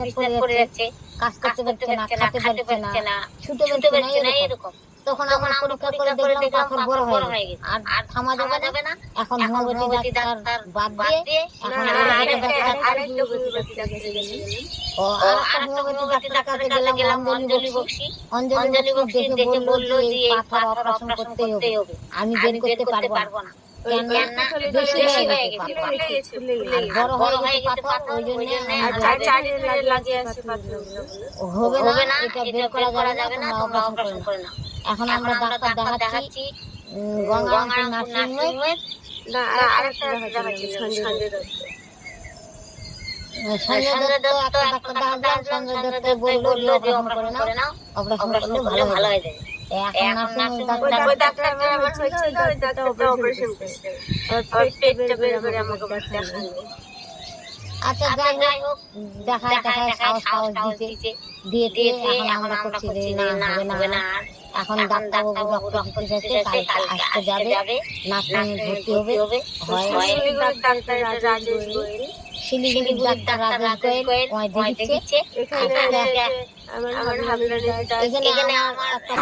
করে যাচ্ছে কাজ কাজ করতে করতে পারছে না পারছে না খাতে খেতে পারছে না ছুটে ছুটে পারছে না এরকম। তখন তখন আমরা আমরা পরীক্ষা করে দেখলাম পাথর বড় হয়ে গেছে। আর আর থামা থামা যাবে না। এখন এখন হোমিওপ্যাথি হোমিওপ্যাথি ডাক্তার ডাক্তার বাদ বাদ দিয়ে দিয়ে এখন এখন আরেকটা আরেকটা ডাক্তার- আরেকটা হোমিওপ্যাথি ডাক্তার কাছে গেলেন। ও ও আরেকটা আরেকটা হোমিওপ্যাথি হোমিওপ্যাথি ডাক্তারের ডাক্তারের কাছে কাছে গেলাম গেলাম অঞ্জলি অঞ্জলি বক্সি। বক্সি অঞ্জলি অঞ্জলি বক্সি বক্সি দেখে বলল যে পাথর পাথর অপারেশন করতেই হবে। হবে। আমি আমি বের করতে পারব না। এখন আমরা ডাক্তার দেখাচ্ছি সঞ্জয় দত্ত। সঞ্জয় দত্ত একটা ডাক্তার সঞ্জয় বলল অপারেশন করে নাও অপারেশন করলে ভালো হয়ে। যাবে এখন এখন নার্সিং নার্সিং ডাক্তার ওই ডাক্তার আমার হয়েছিল ওই ডাক্তারটা অপারেশন করছে। ওর পেটটা বের করে আমাকে দেখাল আচ্ছা আচ্ছা যাই যাই হোক হোক। দেখায় দেখায় দেখায় সাহস সাহস সাহস সাহস দিতে দিতে দিয়ে দিয়ে এখন আমরা করছি যে না হবে না। আর। এখন ডাক্তারবাবু কালকে আসতে যাবে ভর্তি হবে। হয় হয়। ডাক্তার রাজেশ গোয়েল শিলিগুড়ির ডাক্তার রাজেশ গোয়েল ওই দেখিচ্ছে। এখানে আমার এখানে আমার একটা